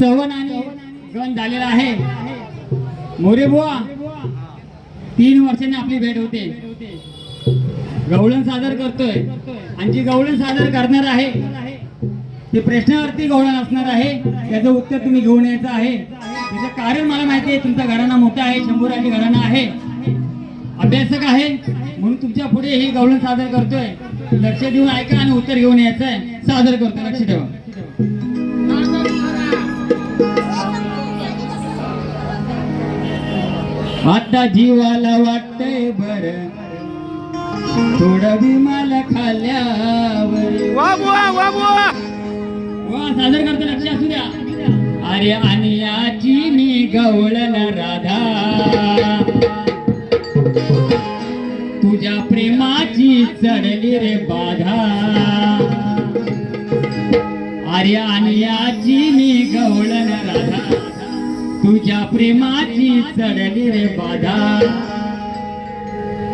सवन आणि गण झालेला आहे. मोरे बुवा तीन वर्षांनी आपली भेट होते. गवळण सादर करतोय. आणि जी गवळण सादर करणार आहे ते प्रश्नावरती गवळण असणार आहे. त्याचं उत्तर तुम्ही घेऊन यायचं आहे. त्याचं कारण मला माहिती आहे तुमचा घराणा मोठा आहे शंभूराजी घराणा आहे. अभ्यासक आहे म्हणून तुमच्यापुढे ही गवळण सादर करतोय. लक्ष देऊन ऐका आणि उत्तर घेऊन यायचं आहे सादर करतो लक्ष ठेवा. आता जीवाला वाटतंय बर. थोडं बी मला वा सादर करतो लक्ष असू द्या. अरे आणि याची मी गवळण राधा. तुझ्या प्रेमाची चढली रे बाधा. अरे आणि याची मी गवळण राधा. तुझ्या प्रेमाची चढली रे बाधा.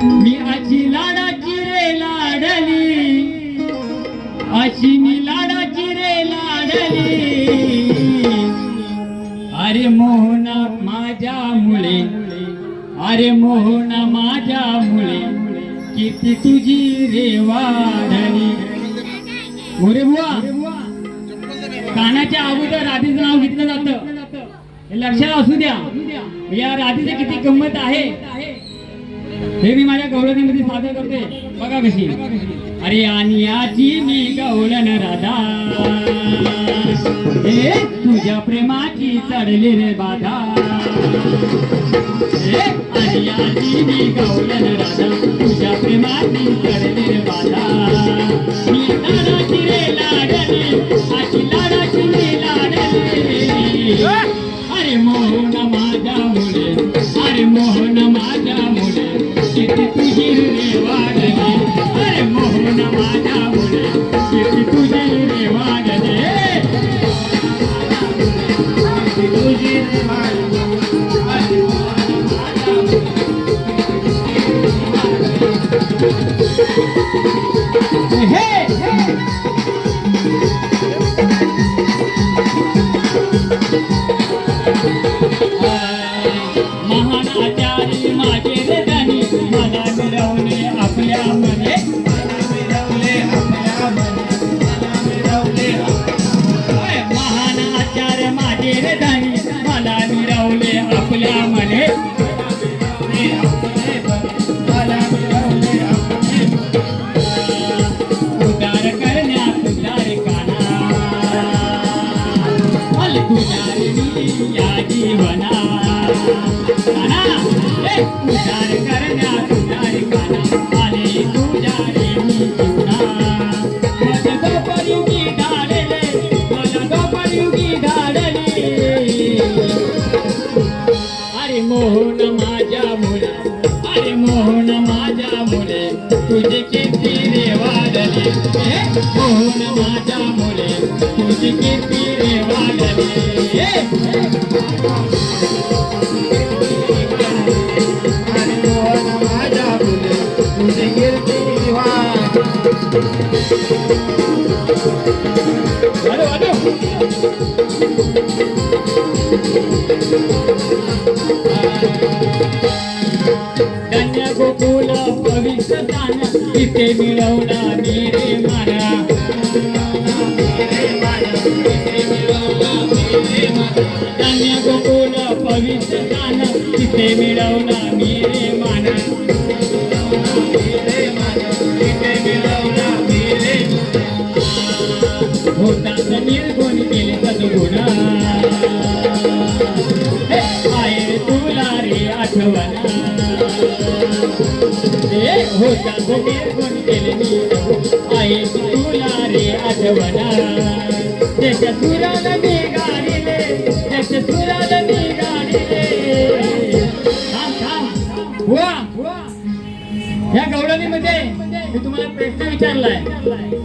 मी अशी लाडाची रे लाडली. अशी मी लाडाची रे लाडली. अरे मोहना माझ्या मुळे. अरे मोहना माझ्या मुळे. किती तुझी रे वाढली. मोरे बुवा. कानाच्या अगोदर आधीच नाव घेतलं जातं. लक्षात असू द्या. या राधीची किती गंमत आहे? हे मी माझ्या गवळणीमध्ये सादर करते बघा कशी. अरे आणि याची मी गवळण राधा. हे तुझ्या प्रेमाची चढली रे बाधा. आणि याची मी गवळण राधा. तुझ्या प्रेमाची चढली रे बाधा. माझ्या मुळे तुझे किती रे वाढले तिथे मिळवला मेरे. माना धान्य गोकुल पवित्र दान तिथे मिळवला मेरे. माना होता निर्गुण केले सद्गुणा? हे आठवण ए होता हो निर्गुण केले मी? आहे तुला रे आठवणा? त्याच्या सुराला मी गाडीले त्याच्या सुराला मी गाडीले. थांब थांब बुवा मी तुम्हाला प्रश्न विचारलाय.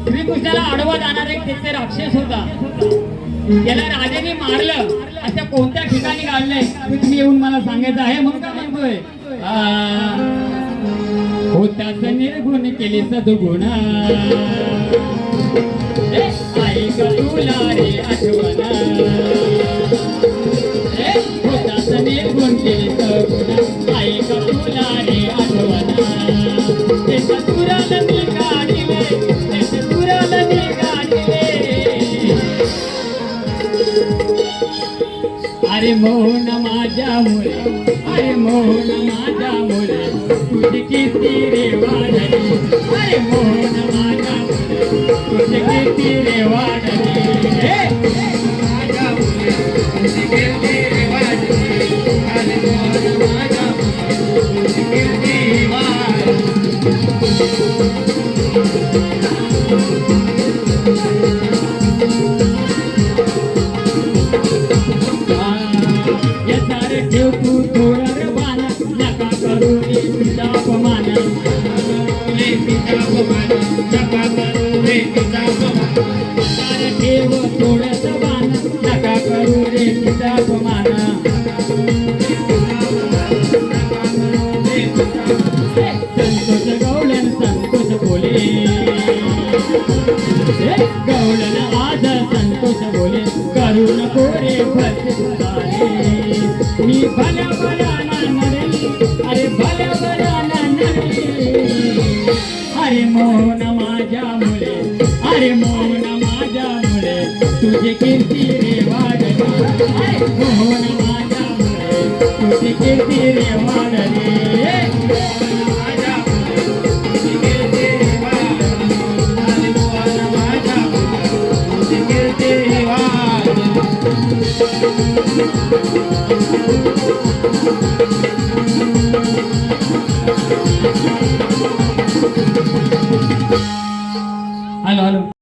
श्रीकृष्णाला आडवा जाणार एक तिथे राक्षस होता. त्याला राजाने मारलं. अशा कोणत्या ठिकाणी काढलंय तुम्ही येऊन मला सांगायचं आहे मग काय म्हणतोय? होताच निर्गुण केले सद्गुण ए, तुला रे आठवण. होताच निर्गुण केले सद्गुण ऐक तुला रे आठवण. त्याच्या सुराला मी काढिले त्याच्या सुराला मी काढिले अरे मोहन माझ्या माझ्यामुळे अरे मोहन माझ्यामुळे. तुझी किती रे वाढली अरे मोहन माझ्यामुळे तुझी किती रे वाढली करू मी भल्या भल्या नरे अरे भल्या भल्या नरे अरे मोहन माझ्या मुळे अरे मोहन माझ्या मुळे तुझे कीर्ती रे वाढले मोहन माझ्या मुळे तुझे कीर्ती रे वाढले